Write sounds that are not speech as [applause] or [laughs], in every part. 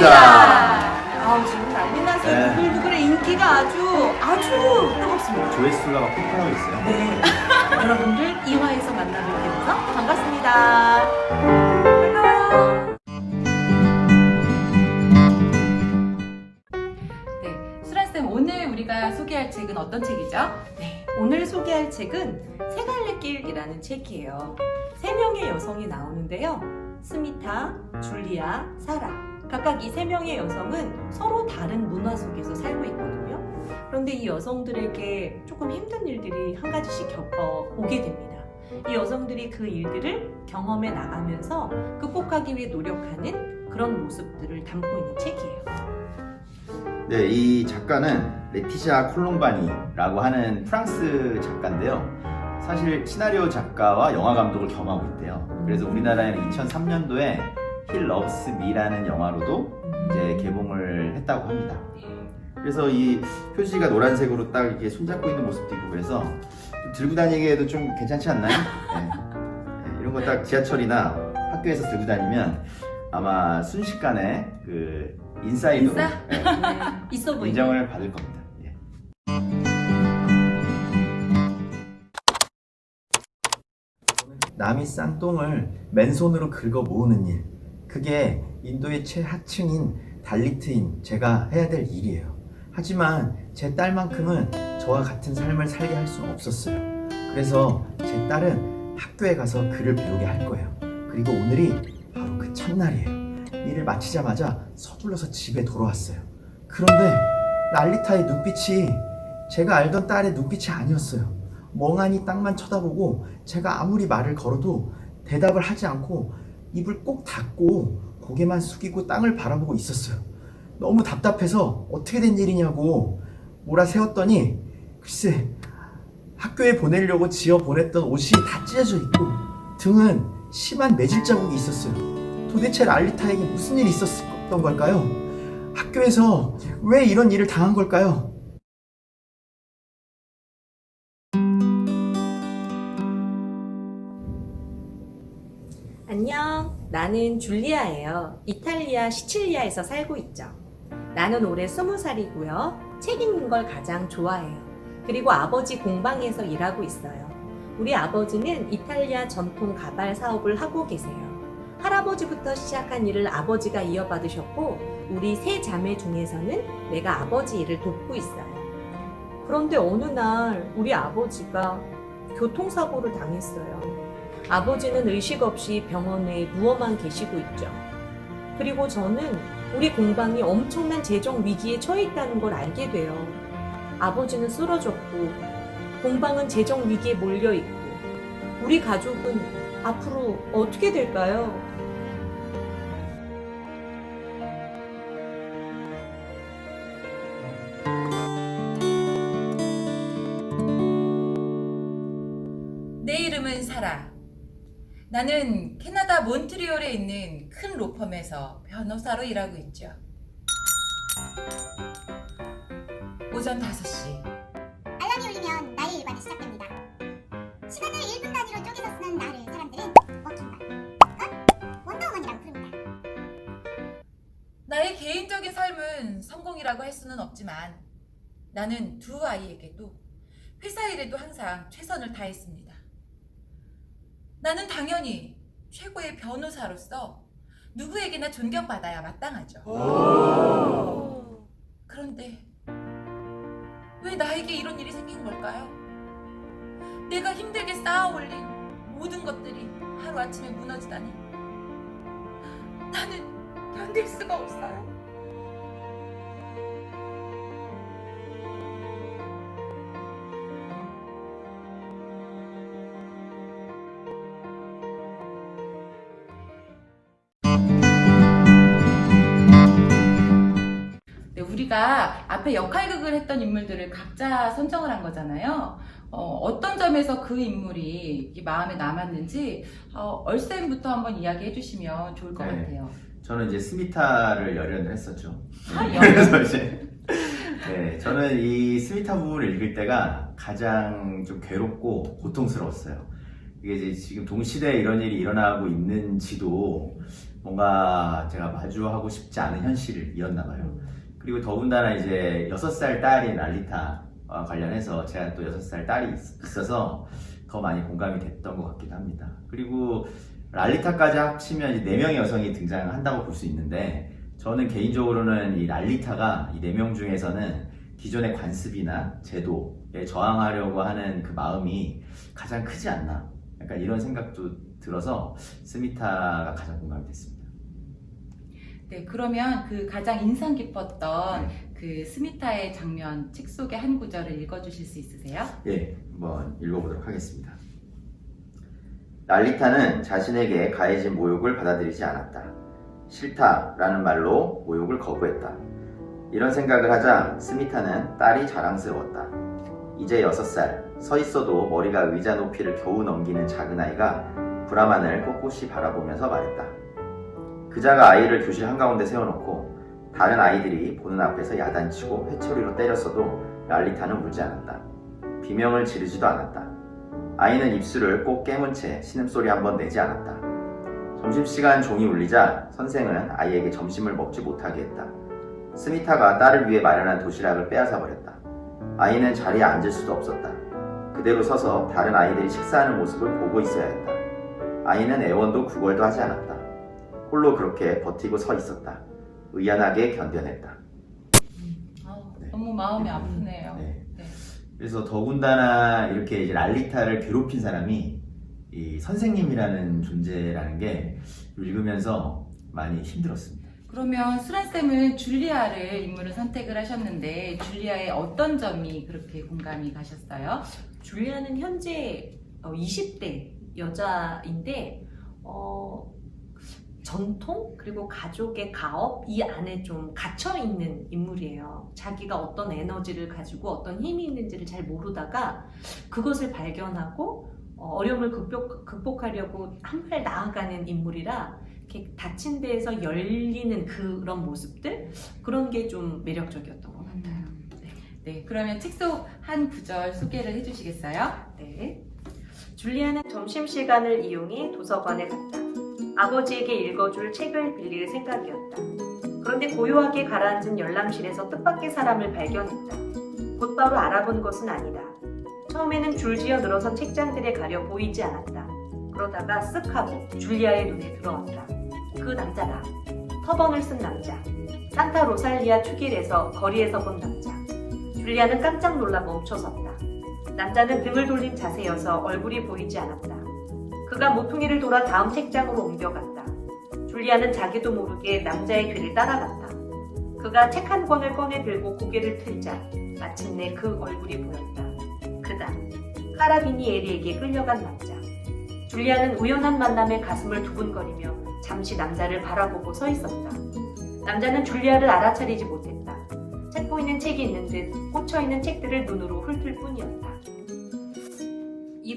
이찬입니다. 이찬입니다. 아 지금 난리 났어요. 네. 구글구글의 인기가 아주 아주 뜨겁습니다. 조회수가 막 폭발하고 있어요. 네. [laughs] 여러분들 2화에서 만나뵙게 돼서 반갑습니다. 네, 수란쌤 오늘 우리가 소개할 책은 어떤 책이죠? 네, 오늘 소개할 책은 세 갈래 길이라는 책이에요. 세 명의 여성이 나오는데요. 스미타, 줄리아, 사라. 각각 이 세 명의 여성은 서로 다른 문화 속에서 살고 있거든요. 그런데 이 여성들에게 조금 힘든 일들이 한 가지씩 겪어 오게 됩니다. 이 여성들이 그 일들을 경험해 나가면서 극복하기 위해 노력하는 그런 모습들을 담고 있는 책이에요. 네, 이 작가는 레티샤 콜롬바니라고 하는 프랑스 작가인데요. 사실 시나리오 작가와 영화 감독을 겸하고 있대요. 그래서 우리나라에는 2003년도에 힐 러브스 미라는 영화로도 이제 개봉을 했다고 합니다. 그래서 이 표지가 노란색으로 딱 이렇게 손잡고 있는 모습도 있고 그래서 좀 들고 다니기에도 좀 괜찮지 않나요? 네. 네, 이런 거 딱 지하철이나 학교에서 들고 다니면 아마 순식간에 그 인사이드로 인싸? 네, [laughs] 있어 보이죠? 인정을 받을 겁니다. 예. 남이 싼 똥을 맨손으로 긁어 모으는 일. 그게 인도의 최하층인 달리트인 제가 해야 될 일이에요. 하지만 제 딸만큼은 저와 같은 삶을 살게 할 수는 없었어요. 그래서 제 딸은 학교에 가서 글을 배우게 할 거예요. 그리고 오늘이 바로 그 첫날이에요. 일을 마치자마자 서둘러서 집에 돌아왔어요. 그런데 랄리타의 눈빛이 제가 알던 딸의 눈빛이 아니었어요. 멍하니 땅만 쳐다보고 제가 아무리 말을 걸어도 대답을 하지 않고 입을 꼭 닫고 고개만 숙이고 땅을 바라보고 있었어요. 너무 답답해서 어떻게 된 일이냐고 몰아 세웠더니 글쎄 학교에 보내려고 지어 보냈던 옷이 다 찢어져 있고 등은 심한 매질 자국이 있었어요. 도대체 랄리타에게 무슨 일이 있었던 걸까요? 학교에서 왜 이런 일을 당한 걸까요? 안녕. 나는 줄리아예요. 이탈리아 시칠리아에서 살고 있죠. 나는 올해 스무 살이고요. 책 읽는 걸 가장 좋아해요. 그리고 아버지 공방에서 일하고 있어요. 우리 아버지는 이탈리아 전통 가발 사업을 하고 계세요. 할아버지부터 시작한 일을 아버지가 이어받으셨고, 우리 세 자매 중에서는 내가 아버지 일을 돕고 있어요. 그런데 어느 날 우리 아버지가 교통사고를 당했어요. 아버지는 의식 없이 병원에 누워만 계시고 있죠. 그리고 저는 우리 공방이 엄청난 재정 위기에 처해 있다는 걸 알게 돼요. 아버지는 쓰러졌고, 공방은 재정 위기에 몰려 있고, 우리 가족은 앞으로 어떻게 될까요? 나는 캐나다 몬트리올에 있는 큰 로펌에서 변호사로 일하고 있죠. 오전 5시. 알람이 울리면 나의 일과는 시작됩니다. 시간을 1분 단위로 쪼개서 쓰는 나를 사람들은 워킹맘, 어? 원더우먼이라고 부릅니다. 나의 개인적인 삶은 성공이라고 할 수는 없지만 나는 두 아이에게도 회사 일에도 항상 최선을 다했습니다. 나는 당연히 최고의 변호사로서 누구에게나 존경받아야 마땅하죠. 그런데 왜 나에게 이런 일이 생긴 걸까요? 내가 힘들게 쌓아 올린 모든 것들이 하루아침에 무너지다니. 나는 견딜 수가 없어요. 우리가 앞에 역할극을 했던 인물들을 각자 선정을 한 거잖아요. 어, 떤 점에서 그 인물이 이 마음에 남았는지 어, 얼쌤부터 한번 이야기해 주시면 좋을 것 네. 같아요. 저는 이제 스미타를 열연을 했었죠. 아? [laughs] 그래서 이제 네, 저는 이 스미타 부분을 읽을 때가 가장 좀 괴롭고 고통스러웠어요. 이게 이제 지금 동시대에 이런 일이 일어나고 있는지도 뭔가 제가 마주하고 싶지 않은 현실이었나 봐요. 그리고 더군다나 이제 6살 딸인 랄리타와 관련해서 제가 또 6살 딸이 있- 있어서 더 많이 공감이 됐던 것 같기도 합니다. 그리고 랄리타까지 합치면 이제 4명의 여성이 등장한다고 볼 수 있는데 저는 개인적으로는 이 랄리타가 이 4명 중에서는 기존의 관습이나 제도에 저항하려고 하는 그 마음이 가장 크지 않나 약간 이런 생각도 들어서 스미타가 가장 공감이 됐습니다. 네, 그러면 그 가장 인상 깊었던 네. 그 스미타의 장면 책 속의 한 구절을 읽어주실 수 있으세요? 예, 한번 읽어보도록 하겠습니다. 랄리타는 자신에게 가해진 모욕을 받아들이지 않았다. 싫다라는 말로 모욕을 거부했다. 이런 생각을 하자 스미타는 딸이 자랑스러웠다. 이제 6살, 서 있어도 머리가 의자 높이를 겨우 넘기는 작은 아이가 브라만을 꼿꼿이 바라보면서 말했다. 그자가 아이를 교실 한가운데 세워놓고 다른 아이들이 보는 앞에서 야단치고 회초리로 때렸어도 랄리타는 울지 않았다. 비명을 지르지도 않았다. 아이는 입술을 꼭 깨문 채 신음소리 한번 내지 않았다. 점심시간 종이 울리자 선생은 아이에게 점심을 먹지 못하게 했다. 스미타가 딸을 위해 마련한 도시락을 빼앗아 버렸다. 아이는 자리에 앉을 수도 없었다. 그대로 서서 다른 아이들이 식사하는 모습을 보고 있어야 했다. 아이는 애원도 구걸도 하지 않았다. 홀로 그렇게 버티고 서 있었다. 의연하게 견뎌냈다. 아, 네. 너무 마음이 아프네요. 네. 네. 그래서 더군다나 이렇게 이제 랄리타를 괴롭힌 사람이 이 선생님이라는 존재라는 게 읽으면서 많이 힘들었습니다. 그러면 수란쌤은 줄리아를 인물을 선택을 하셨는데 줄리아의 어떤 점이 그렇게 공감이 가셨어요? 줄리아는 현재 어, 20대 여자인데 어, 전통 그리고 가족의 가업 이 안에 좀 갇혀 있는 인물이에요. 자기가 어떤 에너지를 가지고 어떤 힘이 있는지를 잘 모르다가 그것을 발견하고 어, 어려움을 극복, 극복하려고 한 발 나아가는 인물이라 이렇게 닫힌 데에서 열리는 그런 모습들 그런 게 좀 매력적이었던 것 같아요. 네, 그러면 책 속 한 구절 소개를 해주시겠어요? 네. 줄리아는 점심시간을 이용해 도서관에 갔다. 아버지에게 읽어줄 책을 빌릴 생각이었다. 그런데 고요하게 가라앉은 열람실에서 뜻밖의 사람을 발견했다. 곧바로 알아본 것은 아니다. 처음에는 줄지어 늘어선 책장들에 가려 보이지 않았다. 그러다가 쓱 하고 줄리아의 눈에 들어왔다. 그 남자다. 터번을 쓴 남자. 산타 로살리아 축일에서 거리에서 본 남자. 줄리아는 깜짝 놀라 멈춰섰다. 남자는 등을 돌린 자세여서 얼굴이 보이지 않았다. 그가 모퉁이를 돌아 다음 책장으로 옮겨갔다. 줄리아는 자기도 모르게 남자의 귀를 따라갔다. 그가 책 한 권을 꺼내 들고 고개를 틀자 마침내 그 얼굴이 보였다. 그다. 카라비니 에리에게 끌려간 남자. 줄리아는 우연한 만남에 가슴을 두근거리며 잠시 남자를 바라보고 서 있었다. 남자는 줄리아를 알아차리지 못했다. 찾고 있는 책이 있는 듯 꽂혀 있는 책들을 눈으로 훑을 뿐이었다.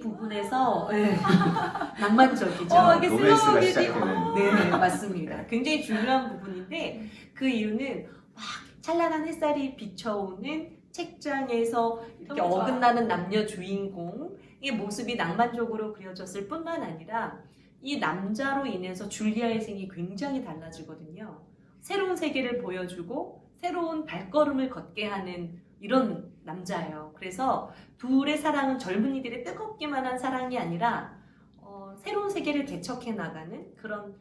이 부분에서 네, [laughs] 낭만적이죠. 어, 이게 로맨스가 슬로우 시작되는 네, 맞습니다. 굉장히 중요한 부분인데 그 이유는 막 찬란한 햇살이 비춰오는 책장에서 이렇게 너무 좋아. 어긋나는 남녀 주인공의 모습이 낭만적으로 그려졌을 뿐만 아니라 이 남자로 인해서 줄리아의 생이 굉장히 달라지거든요. 새로운 세계를 보여주고 새로운 발걸음을 걷게 하는 이런 남자예요. 그래서 둘의 사랑은 젊은이들의 뜨겁기만 한 사랑이 아니라 어, 새로운 세계를 개척해 나가는 그런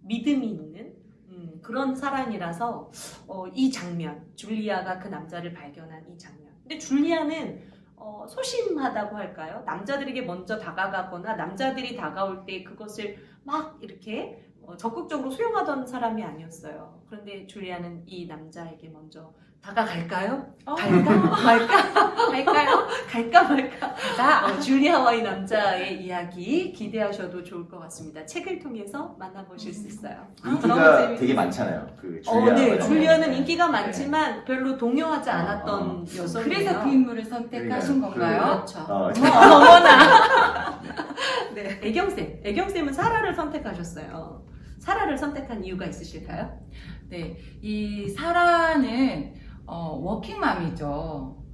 믿음이 있는 음, 그런 사랑이라서 어, 이 장면 줄리아가 그 남자를 발견한 이 장면 근데 줄리아는 어, 소심하다고 할까요? 남자들에게 먼저 다가가거나 남자들이 다가올 때 그것을 막 이렇게 어, 적극적으로 수용하던 사람이 아니었어요. 그런데 줄리아는 이 남자에게 먼저 다가갈까요? 어, 갈까? [laughs] 말까? 갈까요? 갈까 말까? 자, 어, 줄리아와 이 남자의 이야기 기대하셔도 좋을 것 같습니다. 책을 통해서 만나보실 수 있어요. 너무 인기가 되게 많잖아요. 그 어, 줄리아. 네, 줄리아는 인기가 많지만 별로 동요하지 않았던 어, 여성이에요. 그래서 그 인물을 선택하신 그러니까요. 건가요? 그렇죠. 어, 어머나. [laughs] 네, 애경쌤, 애경쌤은 사라를 선택하셨어요. 사라를 선택한 이유가 있으실까요? 네, 이 사라는 어, 워킹맘이죠.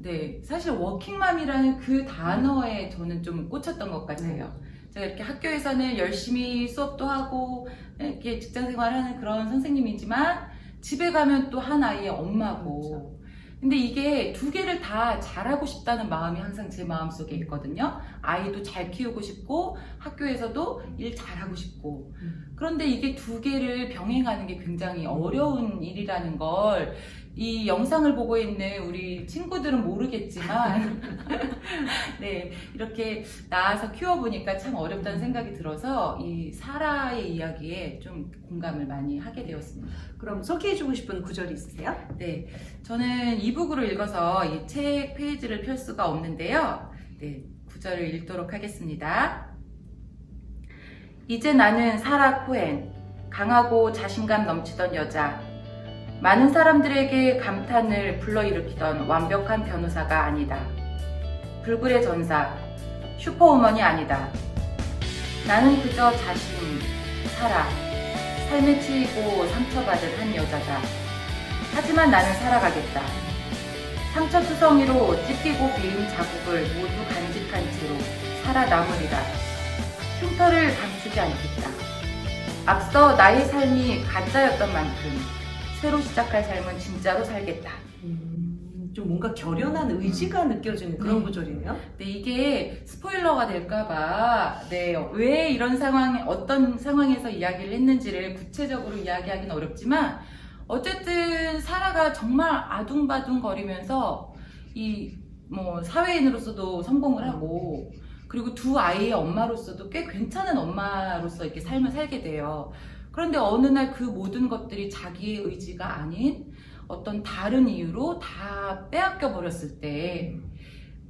네, 사실 워킹맘이라는 그 단어에 저는 좀 꽂혔던 것 같아요. 제가 이렇게 학교에서는 열심히 수업도 하고 이렇게 직장 생활하는 그런 선생님이지만 집에 가면 또 한 아이의 엄마고. 근데 이게 두 개를 다 잘하고 싶다는 마음이 항상 제 마음속에 있거든요. 아이도 잘 키우고 싶고 학교에서도 일 잘하고 싶고. 음. 그런데 이게 두 개를 병행하는 게 굉장히 어려운 일이라는 걸 이 영상을 보고 있는 우리 친구들은 모르겠지만 [laughs] 네 이렇게 나와서 키워보니까 참 어렵다는 생각이 들어서 이 사라의 이야기에 좀 공감을 많이 하게 되었습니다. 그럼 소개해주고 싶은 구절이 있으세요? 네, 저는 이북으로 읽어서 이 책 페이지를 펼 수가 없는데요. 네, 구절을 읽도록 하겠습니다. 이제 나는 사라 코엔, 강하고 자신감 넘치던 여자. 많은 사람들에게 감탄을 불러일으키던 완벽한 변호사가 아니다. 불굴의 전사, 슈퍼우먼이 아니다. 나는 그저 자신, 살아, 삶에 치이고 상처받은 한 여자다. 하지만 나는 살아가겠다. 상처투성이로 찢기고 비린 자국을 모두 간직한 채로 살아남으리라. 흉터를 감추지 않겠다. 앞서 나의 삶이 가짜였던 만큼 새로 시작할 삶은 진짜로 살겠다. 음, 좀 뭔가 결연한 의지가 느껴지는 그런 네. 구절이네요. 네, 이게 스포일러가 될까봐, 네, 왜 이런 상황, 어떤 상황에서 이야기를 했는지를 구체적으로 이야기하기는 어렵지만, 어쨌든 사라가 정말 아둥바둥 거리면서, 이, 뭐, 사회인으로서도 성공을 하고, 그리고 두 아이의 엄마로서도 꽤 괜찮은 엄마로서 이렇게 삶을 살게 돼요. 그런데 어느 날 그 모든 것들이 자기의 의지가 아닌 어떤 다른 이유로 다 빼앗겨 버렸을 때,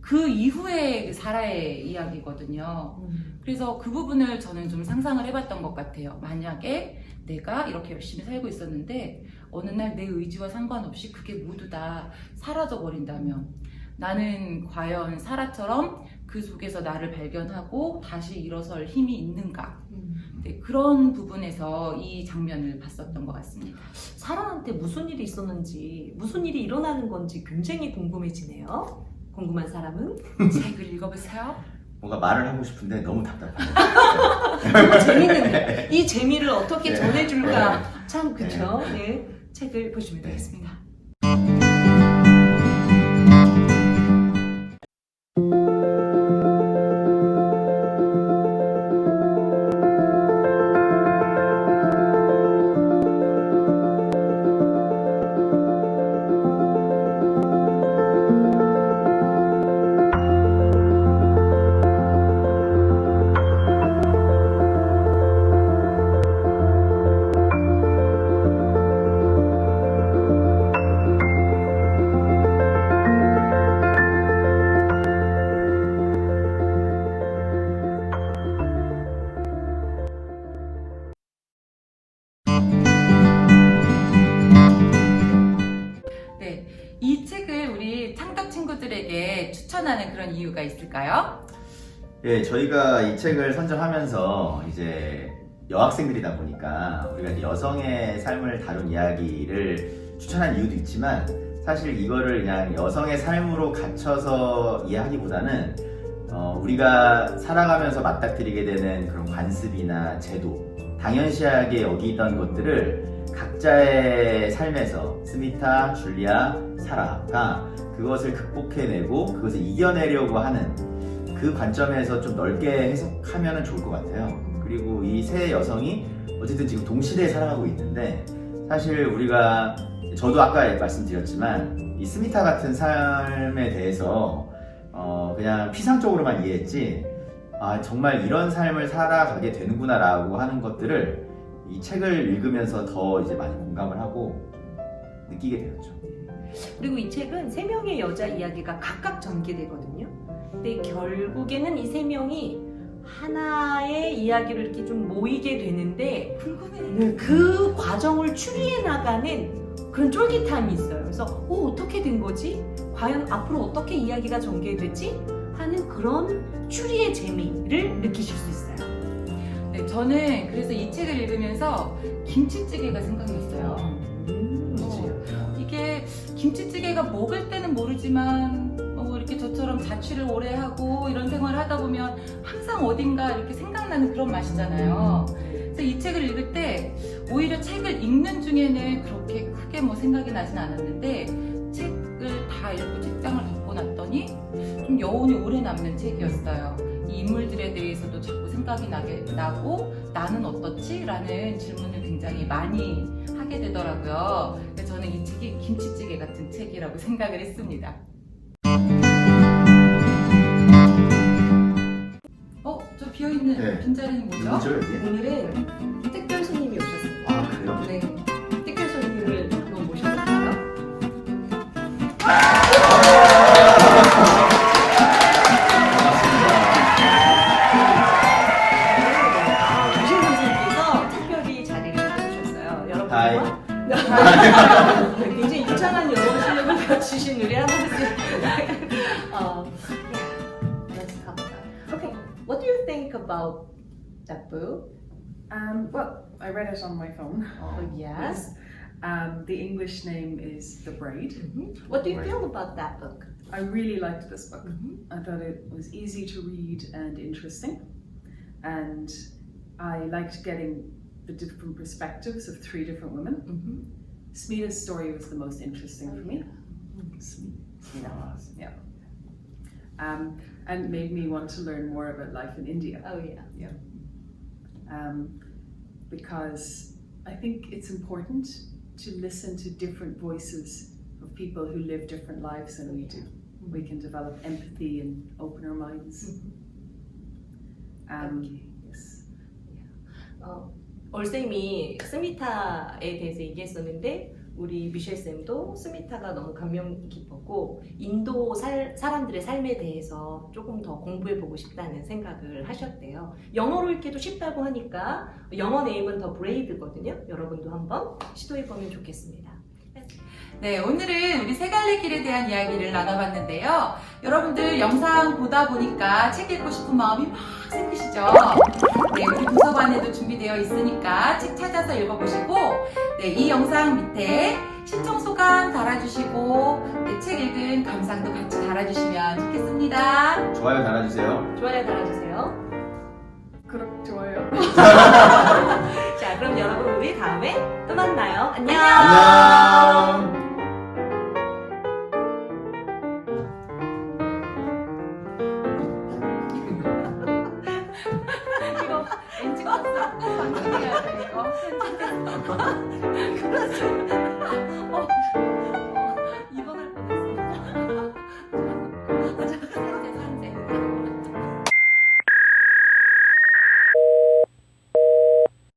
그 이후의 사라의 이야기거든요. 음. 그래서 그 부분을 저는 좀 상상을 해봤던 것 같아요. 만약에 내가 이렇게 열심히 살고 있었는데 어느 날 내 의지와 상관없이 그게 모두 다 사라져 버린다면 나는 과연 사라처럼 그 속에서 나를 발견하고 다시 일어설 힘이 있는가? 음. 네, 그런 부분에서 이 장면을 봤었던 것 같습니다. 사람한테 무슨 일이 있었는지, 무슨 일이 일어나는 건지 굉장히 궁금해지네요. 궁금한 사람은 책을 읽어보세요. 뭔가 말을 하고 싶은데 너무 답답해요. 너무 재밌는데 이 재미를 어떻게 네. 전해줄까 참 그쵸? 네. 책을 보시면 네. 되겠습니다. 예, 저희가 이 책을 선정하면서 이제 여학생들이다 보니까 우리가 여성의 삶을 다룬 이야기를 추천한 이유도 있지만 사실 이거를 그냥 여성의 삶으로 갇혀서 이해하기보다는 어, 우리가 살아가면서 맞닥뜨리게 되는 그런 관습이나 제도, 당연시하게 여기던 것들을 각자의 삶에서 스미타, 줄리아, 사라가 그것을 극복해내고 그것을 이겨내려고 하는 그 관점에서 좀 넓게 해석하면 좋을 것 같아요. 그리고 이 세 여성이 어쨌든 지금 동시대에 살아가고 있는데 사실 우리가 저도 아까 말씀드렸지만 이 스미타 같은 삶에 대해서 어 그냥 피상적으로만 이해했지 아 정말 이런 삶을 살아가게 되는구나라고 하는 것들을 이 책을 읽으면서 더 이제 많이 공감을 하고 느끼게 되었죠. 그리고 이 책은 세 명의 여자 이야기가 각각 전개되거든요. 근데 결국에는 이 세 명이 하나의 이야기를 이렇게 좀 모이게 되는데 궁금해. 그 과정을 추리해 나가는 그런 쫄깃함이 있어요. 그래서 어, 어떻게 된 거지? 과연 앞으로 어떻게 이야기가 전개되지? 하는 그런 추리의 재미를 느끼실 수 있어요. 네, 저는 그래서 이 책을 읽으면서 김치찌개가 생각났어요. 음, 어, 이게 김치찌개가 먹을 때는 모르지만 저처럼 자취를 오래 하고 이런 생활을 하다 보면 항상 어딘가 이렇게 생각나는 그런 맛이잖아요. 그래서 이 책을 읽을 때 오히려 책을 읽는 중에는 그렇게 크게 뭐 생각이 나진 않았는데 책을 다 읽고 책장을 덮고 났더니 좀 여운이 오래 남는 책이었어요. 이 인물들에 대해서도 자꾸 생각이 나게 나고 나는 어떻지? 라는 질문을 굉장히 많이 하게 되더라고요. 저는 이 책이 김치찌개 같은 책이라고 [laughs] 생각을 했습니다. 비어있는 네. 빈자리는 뭐죠? 누구죠 여기? 오늘은 특별 손님이 오셨습니다. 아 그래요? 네. 특별 손님을 한번 모셔볼까요? 아, 오신 선생님께서 특별히 자리를 해주셨어요. 여러분. 하이. 굉장히 유창한 영어 실력을 갖추신 우리 하 about that book? Um, well, I read it on my phone. Oh, yes. [laughs] Um, the English name is The Braid. Mhm. What do you feel about that book? I really liked this book. Mhm. I thought it was easy to read and interesting. And I liked getting the different perspectives of three different women. Mhm. Smita's story was the most interesting for me. Yeah. Um, and made me want to learn more about life in India. Oh yeah. um, because I think it's important to listen to different voices of people who live different lives than we do. We can develop empathy and open our minds. Um, yes. 어, 얼쌤이 스미타에 대해서 얘기했었는데 우리 미셸 쌤도 스미타가 너무 감명 깊었고 인도 살, 사람들의 삶에 대해서 조금 더 공부해 보고 싶다는 생각을 하셨대요. 영어로 읽기도 쉽다고 하니까 영어 네임은 더 브레이드거든요. 여러분도 한번 시도해 보면 좋겠습니다. 네, 오늘은 우리 세갈래 길에 대한 이야기를 나눠봤는데요. 여러분들 영상 보다 보니까 책 읽고 싶은 마음이 막 생기시죠? 네, 우리 도서관에도 준비되어 있으니까 책 찾아서 읽어보시고, 네, 이 영상 밑에 신청 소감 달아주시고, 네, 책 읽은 감상도 같이 달아주시면 좋겠습니다. 좋아요 달아주세요. 좋아요 달아주세요. 그렇 좋아요. [laughs] 자, 그럼 여러분 우리 다음에 또 만나요. 안녕. 안녕. 그렇죠. [laughs]